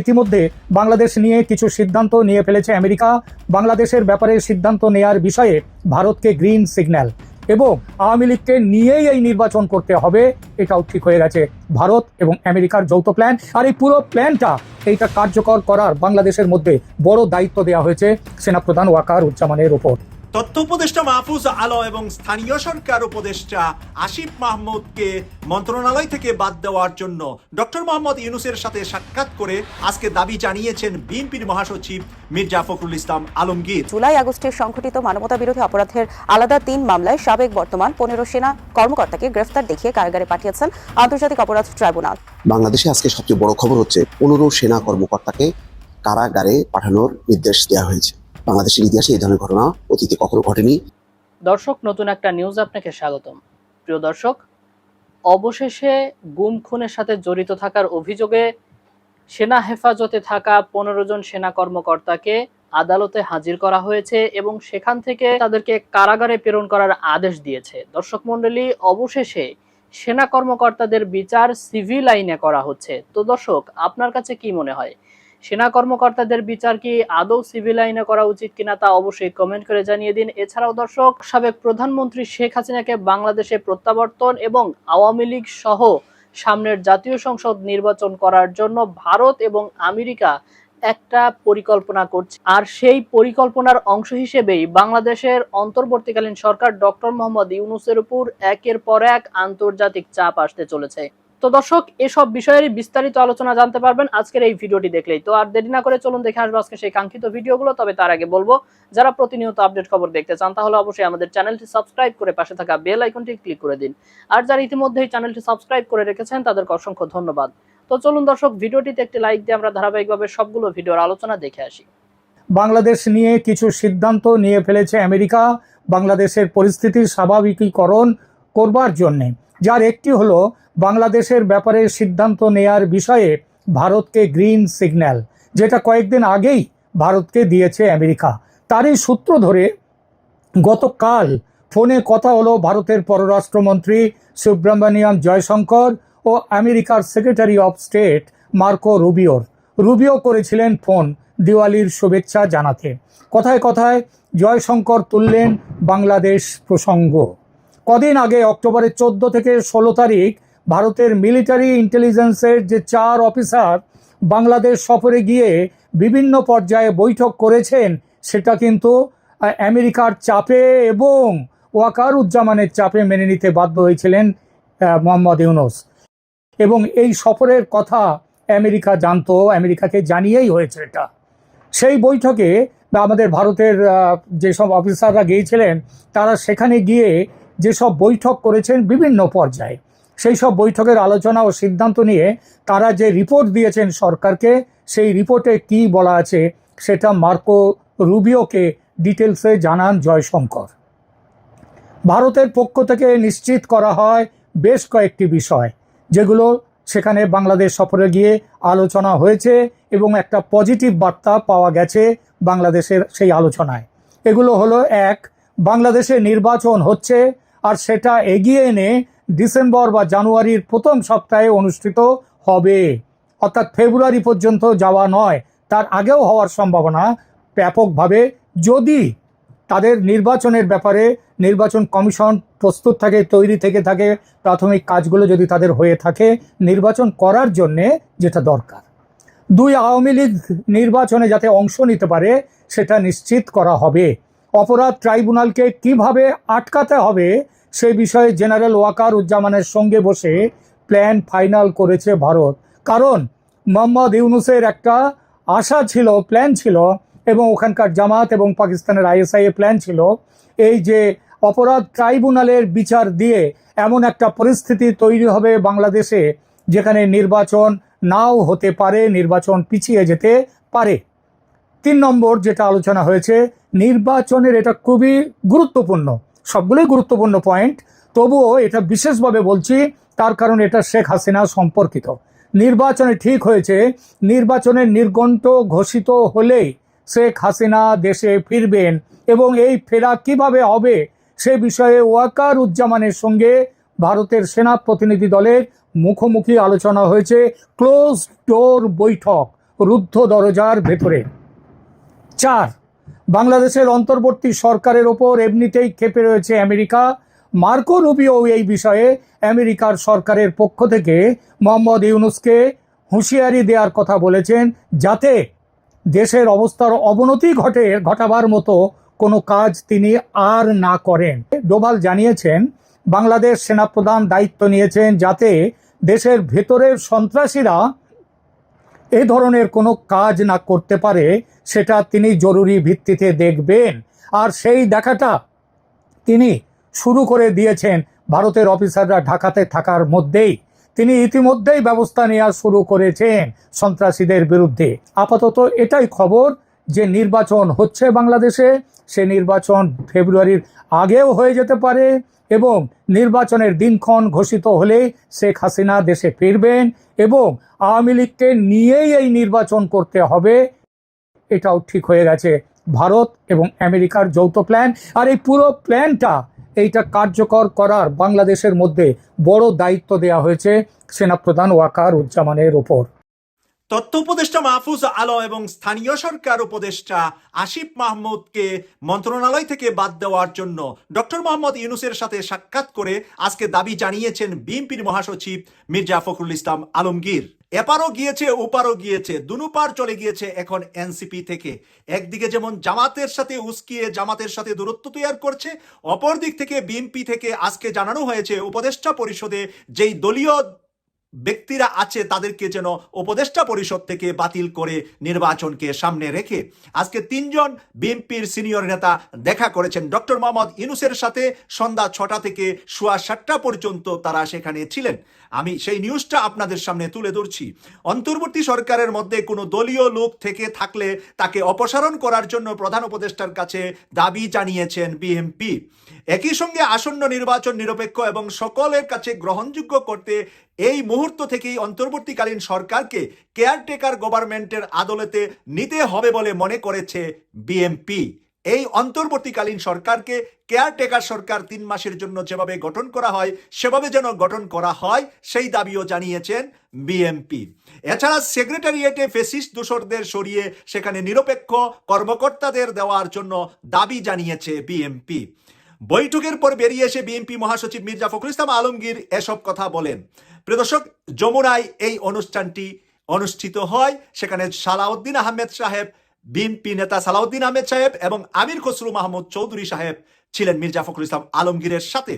ইতিমধ্যে বাংলাদেশ নিয়ে কিছু সিদ্ধান্ত নিয়ে ফেলেছে আমেরিকা। বাংলাদেশের ব্যাপারে সিদ্ধান্ত নেয়ার বিষয়ে ভারতকে গ্রিন সিগন্যাল। এবং আওয়ামী লীগকে নিয়েই এই নির্বাচন করতে হবে, এটাও ঠিক হয়ে গেছে। ভারত এবং আমেরিকার যৌথ প্ল্যান, আর এই পুরো প্ল্যানটা এইটা কার্যকর করার বাংলাদেশের মধ্যে বড় দায়িত্ব দেওয়া হয়েছে সেনাপ্রধান ওয়াকার উজ্জামানের উপর। তথ্য উপদেষ্টা মাহফুজ আলম এবং স্থানীয় সরকার উপদেষ্টা আসিফ মাহমুদকে মন্ত্রণালয় থেকে বাদ দেওয়ার জন্য ডক্টর মোহাম্মদ ইউনুসের সাথে সাক্ষাৎ করে আজকে দাবি জানিয়েছেন বিএনপির মহাসচিব মির্জা ফখরুল ইসলাম আলমগীর। জুলাই আগস্টে সংঘটিত মানবতা বিরোধী অপরাধের আলাদা তিন মামলায় সাবেক বর্তমান পনেরো সেনা কর্মকর্তাকে গ্রেফতার দেখিয়ে কারাগারে পাঠিয়েছেন আন্তর্জাতিক অপরাধ ট্রাইব্যুনাল। বাংলাদেশে আজকে সবচেয়ে বড় খবর হচ্ছে পনেরো সেনা কর্মকর্তাকে কারাগারে পাঠানোর নির্দেশ দেওয়া হয়েছে। বাংলাদেশের ইতিহাসে এই ধরনের ঘটনা অতীতে কখনো ঘটেনি। দর্শক, নতুন একটা নিউজ আপনাকে স্বাগতম। প্রিয় দর্শক, অবশেষে গুম খুনের সাথে জড়িত থাকার অভিযোগে সেনা হেফাজতে থাকা পনেরো জন সেনা কর্মকর্তাকে আদালতে হাজির করা হয়েছে এবং সেখান থেকে তাদেরকে কারাগারে প্রেরণ করার আদেশ দিয়েছে। দর্শক মন্ডলী অবশেষে সেনা কর্মকর্তাদের বিচার সিভিল আইনে করা হচ্ছে। তো দর্শক, আপনার কাছে কি মনে হয়? সেনা কর্মকর্তাদের বিচার কি আদৌ সিভিল আইনে করা উচিত কিনা তা অবশ্যই কমেন্ট করে জানিয়ে দিন। এছাড়াও দর্শক, সাবেক প্রধানমন্ত্রী শেখ হাসিনাকে বাংলাদেশে প্রত্যাবর্তন এবং আওয়ামী লীগ সহ সামনের জাতীয় সংসদ নির্বাচন করার জন্য ভারত এবং আমেরিকা একটা পরিকল্পনা করছে। আর সেই পরিকল্পনার অংশ হিসেবেই বাংলাদেশের অন্তর্বর্তীকালীন সরকার ডক্টর মোহাম্মদ ইউনুসের উপর একের পর এক আন্তর্জাতিক চাপ আসতে চলেছে। তো দর্শক, এসব বিষয়ের বিস্তারিত আলোচনা জানতে পারবেন আজকের এই ভিডিওটি দেখলেই। তো আর দেরি না করে চলুন দেখে আসব আজকে সেই কাঙ্ক্ষিত ভিডিওগুলো, তবে তার আগে বলব, যারা প্রতিনিয়ত আপডেট খবর দেখতে চান, তাহলে অবশ্যই আমাদের চ্যানেলটি সাবস্ক্রাইব করে পাশে থাকা বেল আইকনটি ক্লিক করে দিন। আর যারা ইতিমধ্যেই চ্যানেলটি সাবস্ক্রাইব করে রেখেছেন, তাদেরকে অসংখ্য ধন্যবাদ। তো চলুন দর্শক, ভিডিওটিতে একটি লাইক দিয়ে আমরা ধারাবাহিকভাবে সবগুলো ভিডিওর আলোচনা দেখে আসি। বাংলাদেশ নিয়ে কিছু সিদ্ধান্ত নিয়ে ফেলেছে আমেরিকা। বাংলাদেশের পরিস্থিতির স্বাভাবিকীকরণ করবার জন্যে। যার একটি হলো বাংলাদেশের ব্যাপারে সিদ্ধান্ত নেয়ার বিষয়ে ভারতকে গ্রিন সিগন্যাল, যেটা কয়েকদিন আগেই ভারতকে দিয়েছে আমেরিকা। তারই সূত্র ধরে গতকাল ফোনে কথা হলো ভারতের পররাষ্ট্রমন্ত্রী সুব্রমণিয়াম জয়শঙ্কর ও আমেরিকার সেক্রেটারি অফ স্টেট মার্কো রুবিওর। রুবিও করেছিলেন ফোন, দিওয়ালির শুভেচ্ছা জানাতে। কথায় কথায় জয়শঙ্কর তুললেন বাংলাদেশ প্রসঙ্গ। কদিন আগে অক্টোবরের চোদ্দ থেকে ষোলো তারিখ ভারতের মিলিটারি ইন্টেলিজেন্সের যে চার অফিসার বাংলাদেশ সফরে গিয়ে বিভিন্ন পর্যায়ে বৈঠক করেছেন, সেটা কিন্তু আমেরিকার চাপে এবং ওয়াকার উজ্জামানের চাপে মেনে নিতে বাধ্য হয়েছিলেন মোহাম্মদ ইউনুস। এবং এই সফরের কথা আমেরিকা জানতো, আমেরিকাকে জানিয়েই হয়েছে এটা। সেই বৈঠকে আমাদের ভারতের যেসব অফিসাররা গিয়েছিলেন, তারা সেখানে গিয়ে যেসব বৈঠক করেছেন বিভিন্ন পর্যায়ে। সেই সব বৈঠকের আলোচনা ও সিদ্ধান্ত নিয়ে তারা যে রিপোর্ট দিয়েছেন সরকারকে, সেই রিপোর্টে কি বলা আছে সেটা মার্কো রুবিওকে ডিটেলসে জানান জয়শঙ্কর। ভারতের পক্ষ থেকে নিশ্চিত করা হয় বেশ কয়েকটি বিষয়, যেগুলো সেখানে বাংলাদেশ সফরে গিয়ে আলোচনা হয়েছে এবং একটা পজিটিভ বার্তা পাওয়া গেছে বাংলাদেশের সেই আলোচনায়। এগুলো হলো, এক, বাংলাদেশে নির্বাচন হচ্ছে আর সেটা এগিয়ে এনে ডিসেম্বর বা জানুয়ারির প্রথম সপ্তাহে অনুষ্ঠিত হবে। অর্থাৎ ফেব্রুয়ারি পর্যন্ত যাওয়া নয়, তার আগেও হওয়ার সম্ভাবনা ব্যাপকভাবে। যদি তাদের নির্বাচনের ব্যাপারে নির্বাচন কমিশন প্রস্তুত থাকে, তৈরি থেকে থাকে, প্রাথমিক কাজগুলো যদি তাদের হয়ে থাকে, নির্বাচন করার জন্যে যেটা দরকার। দুই আওয়ামী লীগ নির্বাচনে যাতে অংশ নিতে পারে, সেটা নিশ্চিত করা হবে। অপরাধ ট্রাইব্যুনালকে কীভাবে আটকাতে হবে সেই বিষয়ে জেনারেল ওয়াকার উজ্জামানের সঙ্গে বসে প্ল্যান ফাইনাল করেছে ভারত। কারণ মোহাম্মদ ইউনুসের একটা আশা ছিল, প্ল্যান ছিল, এবং ওখানকার জামাত এবং পাকিস্তানের আইএসআই এ প্ল্যান ছিল, এই যে অপরাধ ট্রাইব্যুনালের বিচার দিয়ে এমন একটা পরিস্থিতি তৈরি হবে বাংলাদেশে, যেখানে নির্বাচন নাও হতে পারে, নির্বাচন পিছিয়ে যেতে পারে। তিন নম্বর যেটা আলোচনা হয়েছে, নির্বাচনের এটা খুবই গুরুত্বপূর্ণ। সবগুলোই গুরুত্বপূর্ণ পয়েন্ট তবুও এটা বিশেষভাবে বলছি, তার কারণ এটা শেখ হাসিনা সম্পর্কিত। নির্বাচনে ঠিক হয়েছে নির্বাচনের নির্গন্ত ঘোষিত হলেই শেখ হাসিনা দেশে ফিরবেন এবং এই ফেরা কীভাবে হবে সে বিষয়ে ওয়াকার উজ্জামানের সঙ্গে ভারতের সেনা প্রতিনিধি দলের মুখোমুখি আলোচনা হয়েছে ক্লোজ ডোর বৈঠক, রুদ্ধ দরজার ভেতরে। চার বাংলাদেশের অন্তর্বর্তী সরকারের ওপর এমনিতেই ক্ষেপে রয়েছে আমেরিকা। মার্কো রুবিও এই বিষয়ে আমেরিকার সরকারের পক্ষ থেকে মোহাম্মদ ইউনুসকে হুঁশিয়ারি দেওয়ার কথা বলেছেন যাতে দেশের অবস্থার অবনতি ঘটে, ঘটাবার মতো কোনো কাজ তিনি আর না করেন। ডোভাল জানিয়েছেন, বাংলাদেশ সেনাপ্রধান দায়িত্ব নিয়েছেন যাতে দেশের ভেতরের সন্ত্রাসীরা এ ধরনের কোনো কাজ না করতে পারে। সেটা তিনি জরুরি ভিত্তিতে দেখবেন। আর সেই দেখাটা তিনি শুরু করে দিয়েছেন ভারতের অফিসাররা ঢাকাতে থাকার মধ্যেই। তিনি ইতিমধ্যেই ব্যবস্থা নেওয়া শুরু করেছেন সন্ত্রাসীদের বিরুদ্ধে। আপাতত এটাই খবর যে নির্বাচন হচ্ছে বাংলাদেশে, সে নির্বাচন ফেব্রুয়ারির আগেও হয়ে যেতে পারে এবং নির্বাচনের দিনক্ষণ ঘোষিত হলে শেখ হাসিনা দেশে ফিরবেন এবং আওয়ামী লীগকে নিয়েই এই নির্বাচন করতে হবে এটাও ঠিক হয়ে গেছে। ভারত এবং আমেরিকার যৌথ প্ল্যান আর এই পুরো প্ল্যানটা এইটা কার্যকর করার বাংলাদেশের মধ্যে বড় দায়িত্ব দেওয়া হয়েছে সেনাপ্রধান ওয়াকার উজ্জামানের ওপর। তথ্য উপদেষ্টা মাহফুজ আলম এবং স্থানীয় সরকার উপদেষ্টা আসিফ মাহমুদকে মন্ত্রণালয় থেকে বাদ দেওয়ার জন্য ডক্টর মোহাম্মদ ইউনুসের সাথে সাক্ষাৎ করে আজকে দাবি জানিয়েছেন বিএনপির মহাসচিব মির্জা ফখরুল ইসলাম আলমগীর। এপারও গিয়েছে, ওপারও গিয়েছে, দুনুপার চলে গিয়েছে এখন এনসিপি থেকে। একদিকে যেমন জামাতের সাথে উস্কিয়ে জামাতের সাথে দূরত্ব তৈরি করছে অপর দিক থেকে বিএনপি থেকে আজকে জানানো হয়েছে উপদেষ্টা পরিষদে যেই দলীয় ব্যক্তিরা আছে তাদেরকে যেন উপদেষ্টা পরিষদ থেকে বাতিল করে নির্বাচনকে সামনে রেখে আজকে তিনজন বিএনপির সিনিয়র নেতা দেখা করেছেন। ডক্টর মোহাম্মদ ইনুসের সাথে সন্ধ্যা ছটা থেকে সোয়া সাতটা পর্যন্ত তারা সেখানে ছিলেন। আমি সেই নিউজটা আপনাদের সামনে তুলে ধরছি। অন্তর্বর্তী সরকারের মধ্যে কোনো দলীয় লোক থেকে থাকলে তাকে অপসারণ করার জন্য প্রধান উপদেষ্টার কাছে দাবি জানিয়েছেন বিএনপি। একই সঙ্গে আসন্ন নির্বাচন নিরপেক্ষ এবং সকলের কাছে গ্রহণযোগ্য করতে এই মুহূর্ত থেকেই অন্তর্বর্তীকালীন সরকারকে কেয়ারটেকার গভর্নমেন্টের আদলতে নিতে হবে বলে মনে করেছে বিএমপি এই অন্তর্বর্তীকালীন সরকারকে কেয়ারটেকার সরকার তিন মাসের জন্য যেভাবে গঠন করা হয়, সেভাবে যেন গঠন করা হয়, সেই দাবিও জানিয়েছেন বিএমপি এছাড়া সেক্রেটারিয়েটে ফেসিস্ট দূষরদের সরিয়ে সেখানে নিরপেক্ষ কর্মকর্তাদের দেওয়ার জন্য দাবি জানিয়েছে বিএমপি বৈঠকের পর বেরিয়ে এসে বিএনপি মহাসচিব মির্জা ফখরুল ইসলাম আলমগীর এসব কথা বলেন। প্রিয় দর্শক, যমুনায় এই অনুষ্ঠানটি অনুষ্ঠিত হয়। সেখানে সালাউদ্দিন আহমেদ সাহেব বিএনপি নেতা সালাউদ্দিন আহমেদ সাহেব এবং আমির খসরু মাহমুদ চৌধুরী সাহেব ছিলেন মির্জা ফখরুল ইসলাম আলমগীরের সাথে।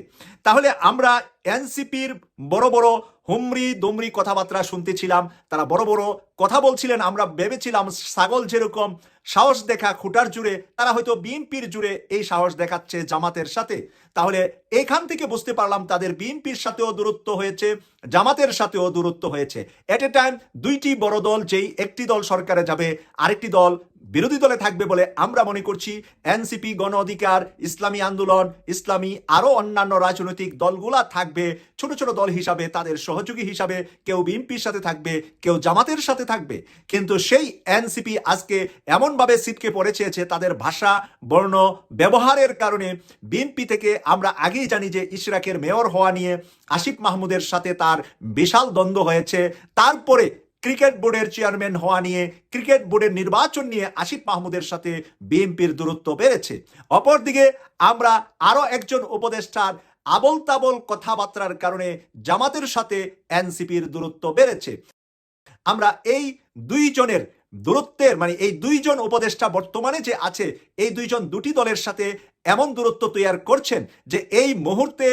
তাহলে আমরা এনসিপির বড় বড় হুমরি দুমরি কথাবার্তা শুনতেছিলাম। তারা বড় বড় কথা বলছিলেন, আমরা ভেবেছিলাম ছাগল যেরকম সাহস দেখা খুঁটার জুড়ে, তারা হয়তো বিএনপির জুড়ে এই সাহস দেখাচ্ছে জামাতের সাথে। তাহলে এখান থেকে বুঝতে পারলাম তাদের বিএনপির সাথেও দূরত্ব হয়েছে, জামাতের সাথেও দূরত্ব হয়েছে। এট এ টাইম দুইটি বড় দল, যেই একটি দল সরকারে যাবে, আরেকটি দল বিরোধী দলে থাকবে বলে আমরা মনে করছি। এনসিপি, গণ অধিকার, ইসলামী আন্দোলন, ইসলামী আরও অন্যান্য রাজনৈতিক দলগুলা থাকবে। ছোট ছোট দল হিসাবে, তাদের সহযোগী হিসাবে কেউ বিএনপির সাথে থাকবে, কেউ জামাতের সাথে থাকবে। কিন্তু সেই এনসিপি আজকে এমনভাবে সিটকে যে তাদের ভাষা, বর্ণ, ব্যবহারের কারণে বিএনপি থেকে আমরা আগেই জানি যে ইশরাকের মেয়র হওয়া নিয়ে আসিফ মাহমুদের সাথে তার বিশাল দ্বন্দ্ব হয়েছে। তারপরে ক্রিকেট বোর্ডের চেয়ারম্যান হওয়া নিয়ে, ক্রিকেট বোর্ডের নির্বাচন নিয়ে আসিফ মাহমুদের সাথে বিএনপির দূরত্ব বেড়েছে। অপরদিকে, আমরা আরও একজন উপদেষ্টার আবল তাবল কথাবার্তার কারণে জামাতের সাথে এনসিপির দূরত্ব বেড়েছে। আমরা এই দুইজনের দূরত্বের মানে এই দুইজন উপদেষ্টা বর্তমানে যে আছে, এই দুইজন দুটি দলের সাথে এমন দূরত্ব তৈরি করছেন যে এই মুহূর্তে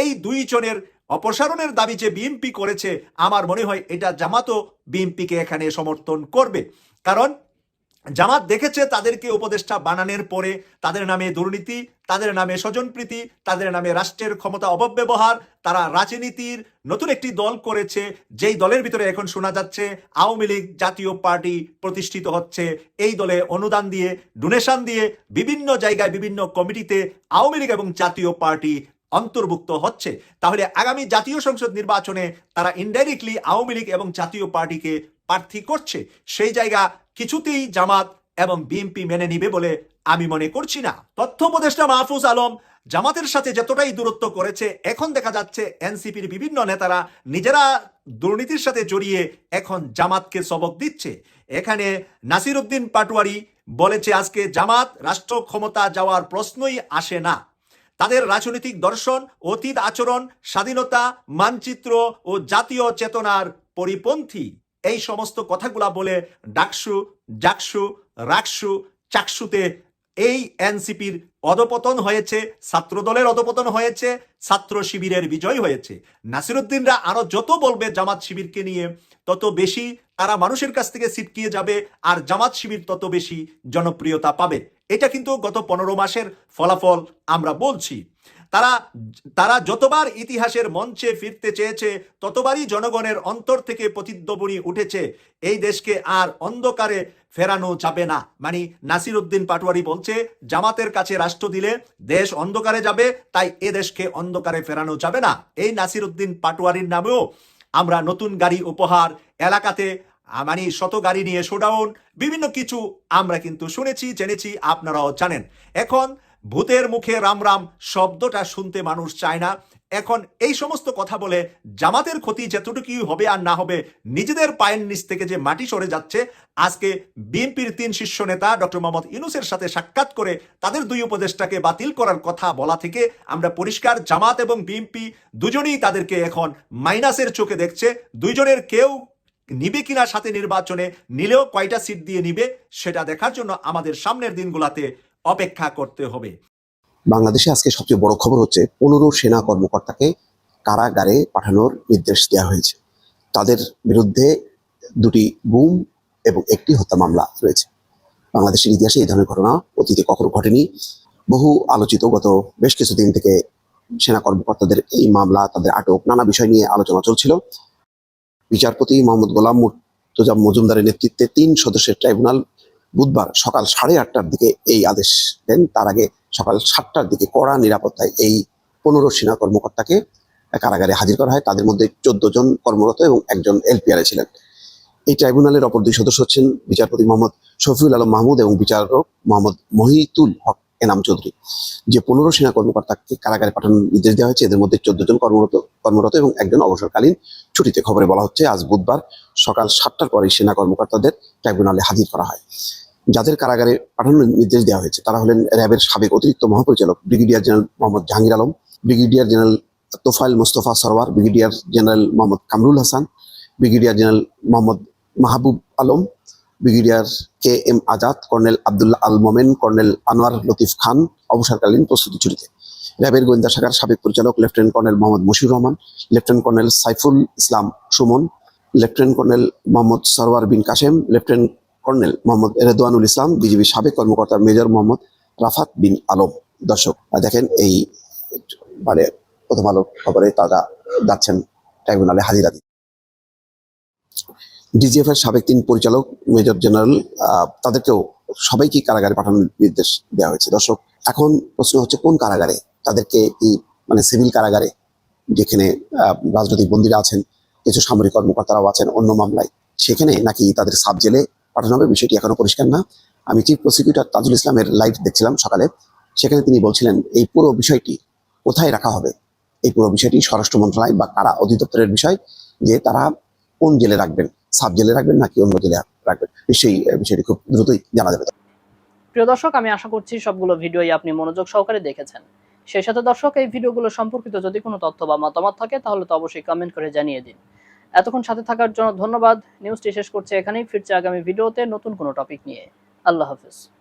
এই দুইজনের অপসারণের দাবি যে বিএনপি করেছে, আমার মনে হয় এটা জামাতও বিএনপিকে এখানে সমর্থন করবে। কারণ জামাত দেখেছে তাদেরকে উপদেষ্টা বানানোর পরে তাদের নামে দুর্নীতি, তাদের নামে স্বজনপ্রীতি, তাদের নামে রাষ্ট্রের ক্ষমতা অপব্যবহার, তারা রাজনীতির নতুন একটি দল করেছে, যেই দলের ভিতরে এখন শোনা যাচ্ছে আওয়ামী লীগ জাতীয় পার্টি প্রতিষ্ঠিত হচ্ছে। এই দলে অনুদান দিয়ে, ডোনেশন দিয়ে বিভিন্ন জায়গায় বিভিন্ন কমিটিতে আওয়ামী লীগ এবং জাতীয় পার্টি অন্তর্ভুক্ত হচ্ছে। তাহলে আগামী জাতীয় সংসদ নির্বাচনে তারা ইনডাইরেক্টলি আওয়ামী লীগ এবং জাতীয় পার্টিকে প্রার্থী করছে। সেই জায়গা কিছুতেই জামাত এবং বিএনপি মেনে নিবে বলে আমি মনে করছি না। তথ্য উপদেষ্টা মাহফুজ আলম জামাতের সাথে যতটাই দূরত্ব করেছে, এখন দেখা যাচ্ছে এনসিপির বিভিন্ন নেতারা নিজেরা দুর্নীতির সাথে জড়িয়ে এখন জামাতকে সবক দিচ্ছে। এখানে নাসির উদ্দিন পাটোয়ারি বলেছে, আজকে জামাত রাষ্ট্র ক্ষমতা যাওয়ার প্রশ্নই আসে না। তাদের রাজনৈতিক দর্শন, অতীত আচরণ, স্বাধীনতা, মানচিত্র ও জাতীয় চেতনার পরিপন্থী। এই সমস্ত কথাগুলা বলে ডাকসু, জাকসু, রাকসু, চাকসুতে এই এনসিপির অধপতন হয়েছে, ছাত্রদলের অধপতন হয়েছে, ছাত্র শিবিরের বিজয় হয়েছে। নাসিরুদ্দিনরা আরও যত বলবে জামাত শিবিরকে নিয়ে, তত বেশি তারা মানুষের কাছ থেকে ছিটকিয়ে যাবে, আর জামাত শিবির তত বেশি জনপ্রিয়তা পাবে। এটা কিন্তু গত পনেরো মাসের ফলাফল আমরা বলছি। তারা তারা যতবার ইতিহাসের মঞ্চে ফিরতে চেয়েছে, ততবারই জনগণের অন্তর থেকে প্রতিদ্বনী উঠেছে। এই দেশকে আর অন্ধকারে ফেরানো যাবে না। মানে নাসির উদ্দিন পাটোয়ারি বলছে, জামাতের কাছে রাষ্ট্র দিলে দেশ অন্ধকারে যাবে, তাই এ দেশকে অন্ধকারে ফেরানো যাবে না। এই নাসির উদ্দিন পাটোয়ারির নামেও আমরা নতুন গাড়ি উপহার এলাকাতে মানে শত গাড়ি নিয়ে শোডাউন বিভিন্ন কিছু আমরা কিন্তু শুনেছি, জেনেছি, আপনারাও জানেন। এখন ভূতের মুখে রাম রাম শব্দটা শুনতে মানুষ চায় না। এখন এই সমস্ত কথা বলে জামাতের ক্ষতি যতটুকুই হবে আর না হবে, নিজেদের পায়ের নিচ থেকে যে মাটি সরে যাচ্ছে, আজকে বিএনপির তিন শীর্ষ নেতা ডক্টর মোহাম্মদ ইউনুসের সাথে সাক্ষাৎ করে তাদের দুই উপদেষ্টাকে বাতিল করার কথা বলা থেকে আমরা পরিষ্কার, জামাত এবং বিএনপি দুজনেই তাদেরকে এখন মাইনাসের চোখে দেখছে, দুইজনের কেউ নিবে কিনা সাথে নির্বাচনে নিলেও কয়টা সিট দিয়ে নিবে, সেটা দেখার জন্য আমাদের সামনের দিনগুলাতে অপেক্ষা করতে হবে। বাংলাদেশে আজকে সবচেয়ে বড় খবর হচ্ছে পনেরো সেনা কর্মকর্তাকে কারাগারে পাঠানোর নির্দেশ দেওয়া হয়েছে। তাদের বিরুদ্ধে দুটি গুম এবং একটি হত্যা মামলা রয়েছে। বাংলাদেশের ইতিহাসে এই ধরনের ঘটনা অতীতে কখনো ঘটেনি। বহু আলোচিত গত বেশ কিছুদিন থেকে সেনা কর্মকর্তাদের এই মামলা, তাদের আটক, নানা বিষয় নিয়ে আলোচনা চলছিল। বিচারপতি মোহাম্মদ গোলাম মুর্তজা মজুমদারের নেতৃত্বে তিন সদস্যের ট্রাইব্যুনাল বুধবার সকাল সাড়ে আটটার দিকে এই আদেশ দেন। তার আগে সকাল সাতটার দিকে কড়া নিরাপত্তায় এই পনেরো সেনা কর্মকর্তাকে কারাগারে হাজির করা হয়। তাদের মধ্যে চোদ্দ জন কর্মরত এবং একজন এলপিআরে ছিলেন। এই ট্রাইব্যুনালের অপর দুই সদস্য হচ্ছেন বিচারপতি মোহাম্মদ শফিউল আলম মাহমুদ এবং বিচারক মোহাম্মদ মহিতুল হক। এনাম চৌধুরী, যে পনেরো সেনা কর্মকর্তাকে কারাগারে পাঠানোর নির্দেশ দেওয়া হয়েছে। এদের মধ্যে চোদ্দ জন কর্মরত কর্মরত এবং একজন অবসরকালীন। ছুটিতে খবরে বলা হচ্ছে, আজ বুধবার সকাল সাতটার পরে সেনা কর্মকর্তাদের ট্রাইব্যুনালে হাজির করা হয়। যাদের কারাগারে পাঠানোর নির্দেশ দেওয়া হয়েছে, তারা হলেন র্যাবের সাবেক অতিরিক্ত মহাপরিচালক brigadier general Mohammad Jahangir Alam, brigadier general Tofail Mostafa Sarwar, brigadier general Mohammad Kamrul Hasan, brigadier general Mohammad Mahbub Alam brigadier K M Azad, colonel Abdullah Al Momen colonel Anwar Latif Khan অবসরকালীন প্রস্তুতি ছুটিতে র্যাবের গোয়েন্দা শাখার সাবেক পরিচালক lieutenant colonel Mohammad Moshiur Rahman, lieutenant colonel Saiful Islam Sumon, lieutenant colonel Mohammad Sarwar Bin Kashem, lieutenant colonel Mohammad Redwanul Islam, BGB সাবেক কর্মকর্তা major Mohammad Rafat Bin Alam. দর্শক দেখেন এই মানে প্রথম আলো খবরে তারা যাচ্ছেন ট্রাইব্যুনালে হাজিরা ডিজিএফ এর সাবেক তিন পরিচালক, মেজর জেনারেল তাদেরকেও সবাইকে কারাগারে পাঠানোর নির্দেশ দেওয়া হয়েছে। দর্শক, এখন প্রশ্ন হচ্ছে, কোন কারাগারে? তাদেরকে এই মানে সিভিল কারাগারে, যেখানে রাজনৈতিক বন্দীরা আছেন, কিছু সামরিক কর্মকর্তারাও আছেন অন্য মামলায়, সেখানে নাকি তাদের সাব জেলে পাঠানো হবে? বিষয়টি এখনও পরিষ্কার না। আমি চিফ প্রসিকিউটর তাজুল ইসলামের লাইভ দেখছিলাম সকালে। সেখানে তিনি বলছিলেন, এই পুরো বিষয়টি কোথায় রাখা হবে? এই পুরো বিষয়টি স্বরাষ্ট্র মন্ত্রণালয় বা কারা অধিদপ্তরের বিষয় যে তারা কোন জেলে রাখবেন? সাব জেলে রাখবেন নাকি অন্য জেলে রাখবেন? সেই বিষয়টি খুব দ্রুতই জানা যাবে। প্রিয় দর্শক, আমি আশা করছি সবগুলো ভিডিওই আপনি মনোযোগ সহকারে দেখেছেন। সেই সাথে দর্শক, এই ভিডিওগুলো সম্পর্কিত যদি কোনো তথ্য বা মতামত থাকে, তাহলে তো অবশ্যই কমেন্ট করে জানিয়ে দিন। এতক্ষণ সাথে থাকার জন্য ধন্যবাদ। নিউজটি শেষ করছে এখানেই। ফিরছে আগামী ভিডিওতে নতুন কোনো টপিক নিয়ে। আল্লাহ হাফিজ।